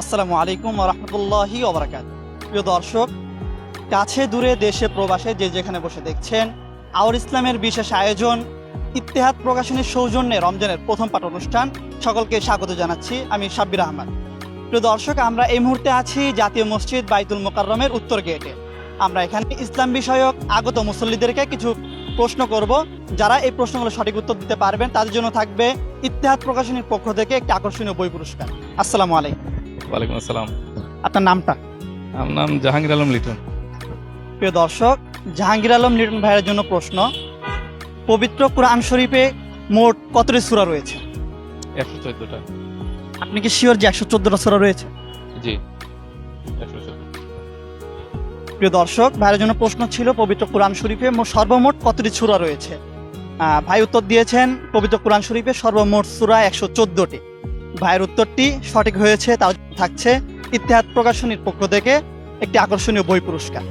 আসসালামু আলাইকুম রহমতুল্লাহি ওবরাকাত প্রিয় দর্শক, কাছে দূরে দেশে প্রবাসে যে যেখানে বসে দেখছেন আওর ইসলামের বিশেষ আয়োজন, ইত্তেহাদ প্রকাশনীর সৌজন্যে রমজানের প্রথম পাঠ অনুষ্ঠান সকলকে স্বাগত জানাচ্ছি আমি সাব্বির আহমদ। প্রিয় দর্শক, আমরা এই মুহূর্তে আছি জাতীয় মসজিদ বাইতুল মোকাররমের উত্তর গেটে। আমরা এখানে ইসলাম বিষয়ক আগত মুসল্লিদেরকে কিছু প্রশ্ন করব। যারা এই প্রশ্নগুলো সঠিক উত্তর দিতে পারবেন, তাদের জন্য থাকবে ইত্তেহাদ প্রকাশনীর পক্ষ থেকে একটি আকর্ষণীয় বই পুরস্কার। আসসালামু আলাইকুম। ওয়ালাইকুম আসসালাম। আপনার নামটা? আমার নাম জাহাঙ্গীর আলম লিটন। প্রিয় দর্শক জাহাঙ্গীর আলম লিটন ভাইয়ের জন্য প্রশ্ন পবিত্র কোরআন শরীফে মোট কতটি সূরা রয়েছে? একশো চোদ্দটা। আপনি কি শিওর যে একশো চোদ্দটা সূরা রয়েছে? জি একশো প্রিয় দর্শক ভাইয়ের জন্য প্রশ্ন ছিল পবিত্র কোরআন শরীফে মোট সর্বমোট কতটি সূরা রয়েছে? ভাই উত্তর দিয়েছেন পবিত্র কোরআন শরীফে সর্বমোট সূরা একশো চোদ্দটি। ভাইয়ের উত্তরটি সঠিক হয়েছে তাও থাকছে। ইতিহাস প্রকাশনীর পক্ষ থেকে একটি আকর্ষণীয় বই পুরস্কার।